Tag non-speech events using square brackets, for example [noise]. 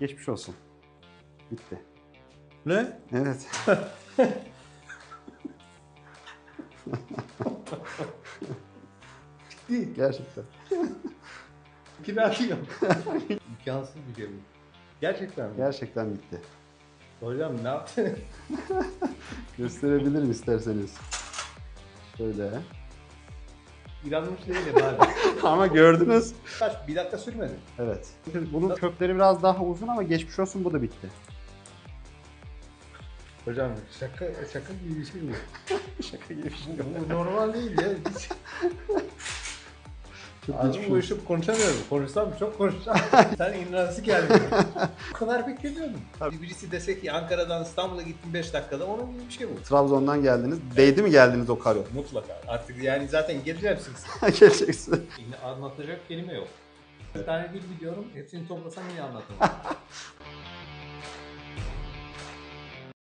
Geçmiş olsun. Bitti. Ne? Evet. Değil. Gerçekten. Kiralıyor. [laughs] İmkansız bir şey bu. Gerçekten mi? Gerçekten bitti. Hocam ne yaptın? [laughs] Gösterebilirim isterseniz. Şöyle. İnanmış değilim hala. [laughs] Ama gördünüz. Kaç? Bir dakika sürmedi. Evet. Bunun kökleri biraz daha uzun ama geçmiş olsun bu da bitti. Hocam şaka şaka gibi bir şey bu. [laughs] Şaka gibi bir şey bu normal değil ya. Çok geçmiş olsun. uyuşup konuşamıyorum. Konuşsam çok konuşacağım. [laughs] Sen inanası geldi. Bu kadar beklemiyordum. Birisi dese ki Ankara'dan İstanbul'a gittim 5 dakikada onun gibi bir şey bu. Trabzon'dan geldiniz. Değdi mi geldiniz o karo? Mutlaka. Artık yani zaten geleceğim siz. Yine anlatacak kelime yok. Bir tane dil biliyorum. Hepsini toplasam yine anlatamam. [laughs]